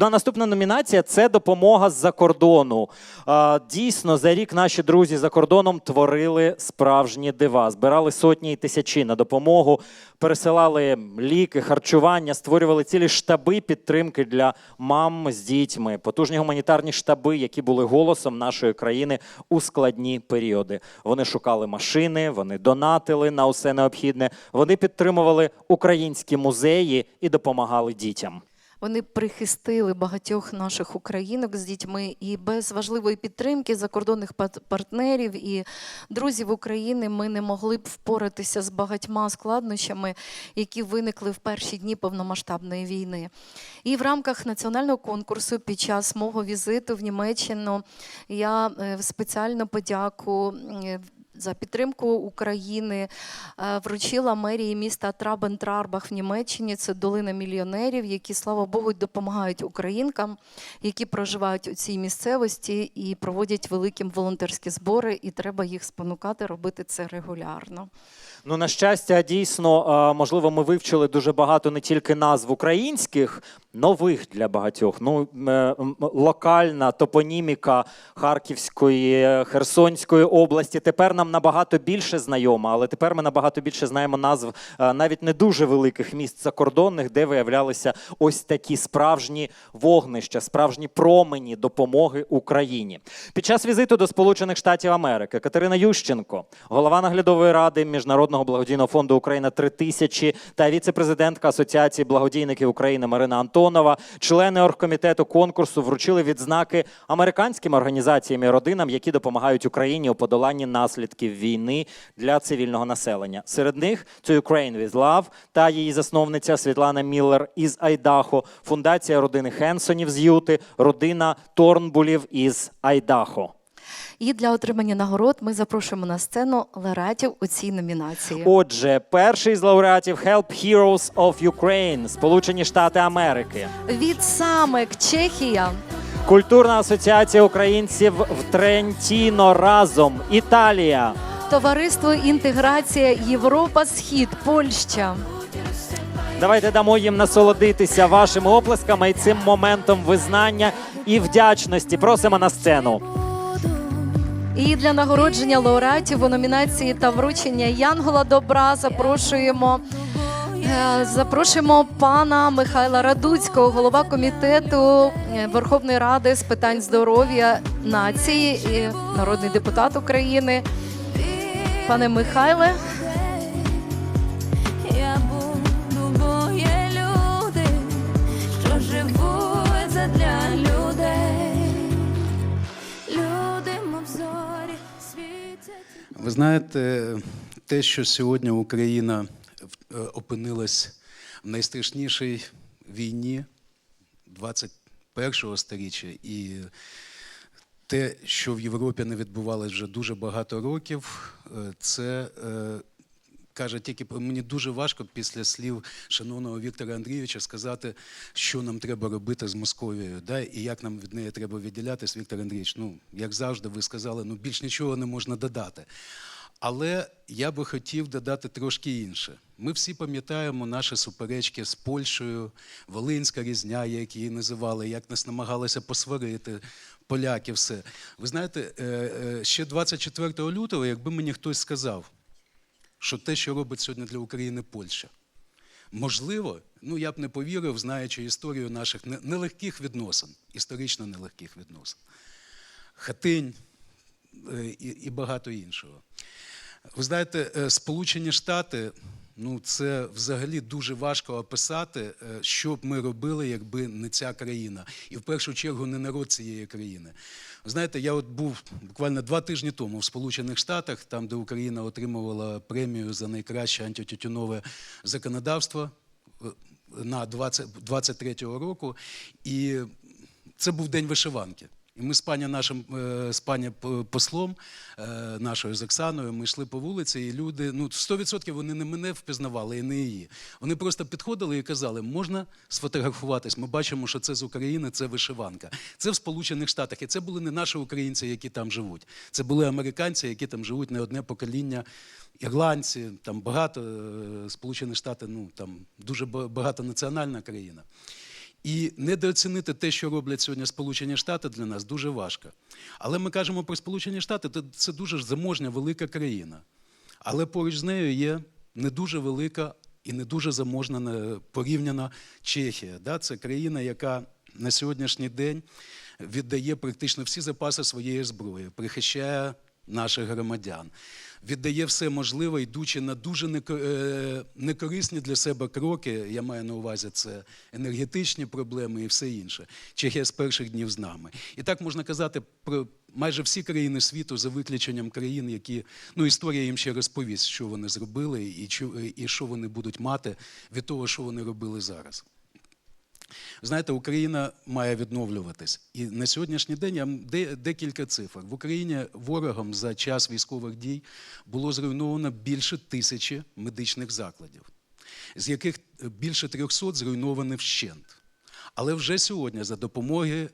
Ну, а наступна номінація це допомога з-за кордону. Дійсно, за рік наші друзі за кордоном творили справжні дива. Збирали сотні і тисячі на допомогу, пересилали ліки, харчування, створювали цілі штаби підтримки для мам з дітьми, потужні гуманітарні штаби, які були голосом нашої країни у складні періоди. Вони шукали машини, вони донатили на усе необхідне. Вони підтримували українські музеї і допомагали дітям. Вони прихистили багатьох наших українок з дітьми, і без важливої підтримки закордонних партнерів і друзів України ми не могли б впоратися з багатьма складнощами, які виникли в перші дні повномасштабної війни. І в рамках національного конкурсу під час мого візиту в Німеччину я е, спеціально подяку. За підтримку України е, вручила мерії міста Трабен-Трарбах в Німеччині. Це долина мільйонерів, які, слава Богу, допомагають українкам, які проживають у цій місцевості і проводять великі волонтерські збори. І треба їх спонукати робити це регулярно. Ну, на щастя, дійсно, е, можливо, ми вивчили дуже багато не тільки назв українських, нових для багатьох. Ну, локальна топоніміка Харківської, Херсонської області тепер нам набагато більше знайома, але тепер ми набагато більше знаємо назв е, навіть не дуже великих міст закордонних, де виявлялися ось такі справжні вогнища, справжні промені допомоги Україні. Під час візиту до Сполучених Штатів Америки Катерина Ющенко, голова наглядової ради Міжнародного благодійного фонду Україна 3000 та віце-президентка Асоціації благодійників України Марина Антонова, члени оргкомітету конкурсу вручили відзнаки американським організаціям і родинам, які допомагають Україні у подоланні наслідків війни для цивільного населення. Серед них це Ukraine with Love та її засновниця Світлана Міллер із Айдахо, фундація родини Хенсонів з Юти, родина Торнбулів із Айдахо. І для отримання нагород ми запрошуємо на сцену лауреатів у цій номінації. Отже, перший з лауреатів Help Heroes of Ukraine, Сполучені Штати Америки. Від самек Чехія, Культурна асоціація українців в Трентіно разом Італія. товариство інтеграція Європа Схід, Польща. Давайте дамо їм насолодитися вашими оплесками і цим моментом визнання і вдячності. Просимо на сцену. І для нагородження лауреатів у номінації та вручення Янгола Добра запрошуємо. Запрошуємо пана Михайла Радуцького, голова комітету е, Верховної Ради з питань здоров'я нації і народний депутат України. Пане Михайле, Я буду, бо є люди, що живуть задля людей. Люди, мов зорі, світять. Ви знаєте, те, що сьогодні Україна опинилась в найстрашнішій війні 21-го сторіччя, і те, що в Європі не відбувалося вже дуже багато років, е, це е, каже тільки про- мені дуже важко після слів шановного Віктора Андрійовича сказати, що нам треба робити з Московією, да, і як нам від неї треба відділятись, Віктор Андрійович. Ну, як завжди, ви сказали, ну більш нічого не можна додати. Але я би хотів додати трошки інше. Ми всі пам'ятаємо наші суперечки з Польщею, Волинська різня, як її називали, як нас намагалися посварити, поляки, все. Ви знаєте, е, е, ще 24 лютого, якби мені хтось сказав, що те, що робить сьогодні для України Польща, можливо, ну я б не повірив, знаючи історію наших нелегких відносин, історично нелегких відносин. Хатинь і, і багато іншого. Ви знаєте, е, Сполучені Штати, ну це взагалі дуже важко описати, е, що б ми робили, якби не ця країна. І в першу чергу не народ цієї країни. Ви знаєте, я от був буквально два тижні тому в Сполучених Штатах, там, де Україна отримувала премію за найкраще антитютюнове законодавство е, на 20, 23-го року. І це був день вишиванки. І ми з пані нашим е, з пані послом е, нашою з Оксаною, ми йшли по вулиці, і люди, ну 100% вони не мене впізнавали і не її. Вони просто підходили і казали, можна сфотографуватись. Ми бачимо, що це з України, це вишиванка. Це в Сполучених Штатах. І це були не наші українці, які там живуть. Це були американці, які там живуть не одне покоління. Ірландці, там багато е, Сполучені Штати, ну там дуже ба- багатонаціональна країна. І недооцінити те, що роблять сьогодні Сполучені Штати, для нас дуже важко. Але ми кажемо про Сполучені Штати, то це дуже заможня велика країна. Але поруч з нею є не дуже велика і не дуже заможна порівняна Чехія. Да? Це країна, яка на сьогоднішній день віддає практично всі запаси своєї зброї, прихищає наших громадян, віддає все можливе, йдучи на дуже е, некорисні для себе кроки. Я маю на увазі це енергетичні проблеми і все інше. Чехія з перших днів з нами. І так можна казати про майже всі країни світу, за виключенням країн, які ну історія їм ще розповість, що вони зробили і що вони будуть мати від того, що вони робили зараз. Знаєте, Україна має відновлюватись. І на сьогоднішній день я де- декілька цифр. В Україні ворогом за час військових дій було зруйновано більше тисячі медичних закладів, з яких більше 300 зруйновані вщент. Але вже сьогодні за допомоги е,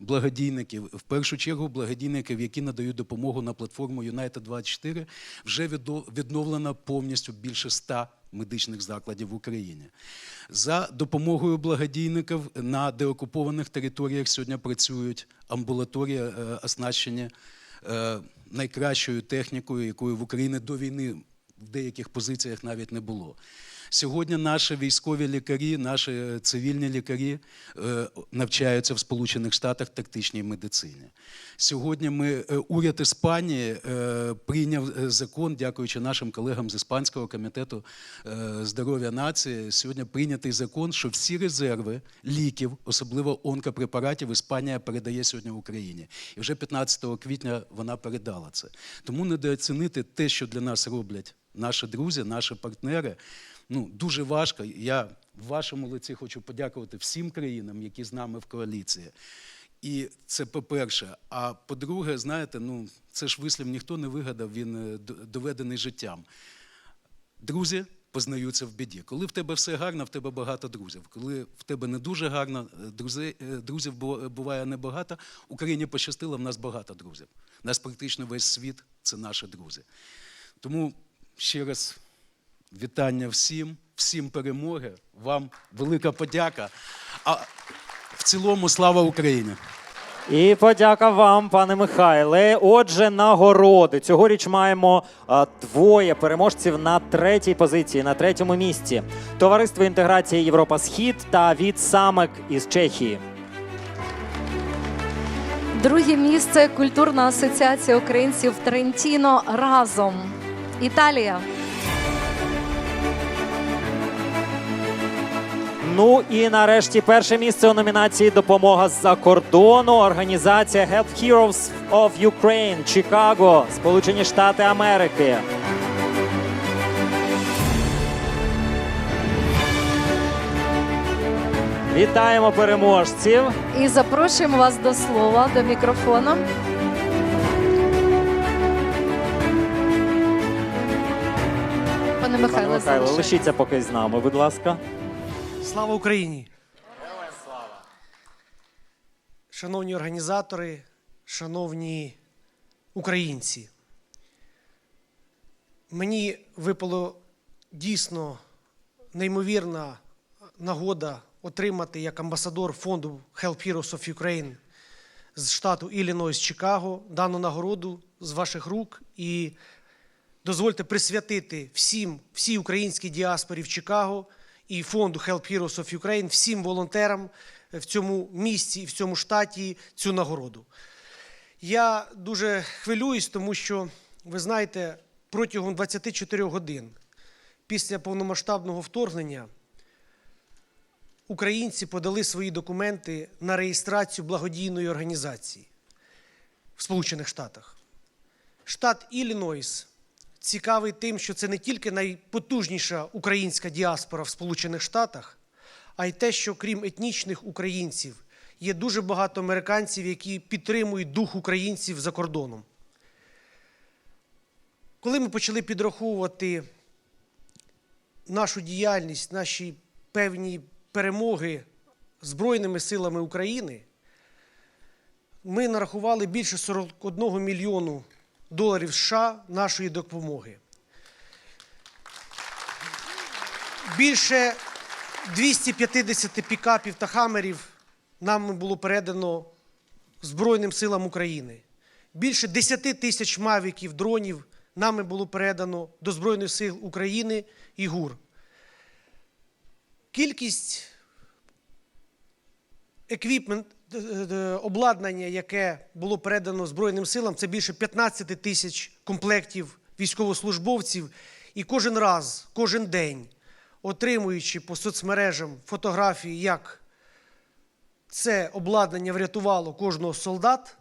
благодійників, в першу чергу благодійників, які надають допомогу на платформу United 24, вже відновлено повністю більше 100 медичних закладів в Україні. За допомогою благодійників на деокупованих територіях сьогодні працюють амбулаторії, е, оснащені е, найкращою технікою, якої в Україні до війни в деяких позиціях навіть не було. Сьогодні наші військові лікарі, наші е, цивільні лікарі е, навчаються в Сполучених Штатах тактичній медицині. Сьогодні ми е, уряд Іспанії прийняв закон, дякуючи нашим колегам з іспанського комітету здоров'я нації. Сьогодні прийнятий закон, що всі резерви ліків, особливо онкопрепаратів, Іспанія передає сьогодні Україні. І вже 15 квітня вона передала це. Тому недооцінити те, що для нас роблять наші друзі, наші партнери. Ну, дуже важко. Я в вашому лиці хочу подякувати всім країнам, які з нами в коаліції. І це по-перше. А по-друге, знаєте, ну це ж вислів ніхто не вигадав, він е, доведений життям. Друзі познаються в біді. Коли в тебе все гарно, в тебе багато друзів. Коли в тебе не дуже гарно, е, е, друзів буває небагато. Україні пощастило, в нас багато друзів. Нас практично весь світ це наші друзі. Тому ще раз вітання всім, всім перемоги. Вам велика подяка. А в цілому слава Україні! І подяка вам, пане Михайле. Отже, нагороди. Цьогоріч маємо а, двоє переможців на третій позиції, на третьому місці. Товариство інтеграції Європа Схід та від самек із Чехії. Друге місце культурна асоціація українців Трентіно разом. Італія. Ну і нарешті перше місце у номінації Допомога з-за кордону. Організація Help Heroes of Ukraine, Чикаго, Сполучені Штати Америки. Вітаємо переможців. І запрошуємо вас до слова, до мікрофона. Пане Михайло, Михайло, лишіться поки з нами, будь ласка. Слава Україні! Шановні організатори, шановні українці, мені випало дійсно неймовірна нагода отримати як амбасадор фонду Help Heroes of Ukraine з штату Іллінойс, Чикаго, дану нагороду з ваших рук і дозвольте присвятити всім, всій українській діаспорі в Чикаго і фонду Help Heroes of Ukraine, всім волонтерам в цьому місті і в цьому штаті цю нагороду. Я дуже хвилююсь, тому що, ви знаєте, протягом 24 годин після повномасштабного вторгнення українці подали свої документи на реєстрацію благодійної організації в Сполучених Штатах. Штат Іллінойс цікавий тим, що це не тільки найпотужніша українська діаспора в Сполучених Штатах, а й те, що крім етнічних українців, є дуже багато американців, які підтримують дух українців за кордоном. Коли ми почали підраховувати нашу діяльність, наші певні перемоги Збройними силами України, ми нарахували більше 41 мільйону доларів США нашої допомоги. Більше 250 пікапів та хамерів нам було передано Збройним силам України. Більше 10 тисяч мавіків, дронів нами було передано до Збройних сил України і ГУР. Кількість еквіпмент, обладнання, яке було передано Збройним силам, це більше 15 тисяч комплектів військовослужбовців. І кожен раз, кожен день, отримуючи по соцмережам фотографії, як це обладнання врятувало кожного солдат,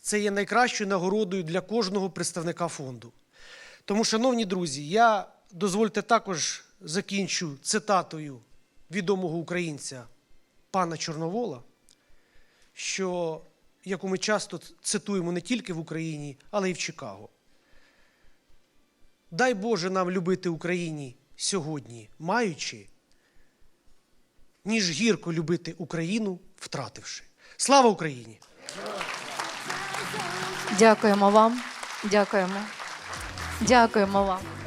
це є найкращою нагородою для кожного представника фонду. Тому, шановні друзі, я дозвольте також закінчу цитатою відомого українця пана Чорновола, що, яку ми часто цитуємо не тільки в Україні, але й в Чикаго. Дай Боже нам любити Україні сьогодні, маючи, ніж гірко любити Україну, втративши. Слава Україні! Дякуємо вам. Дякуємо. Дякуємо вам.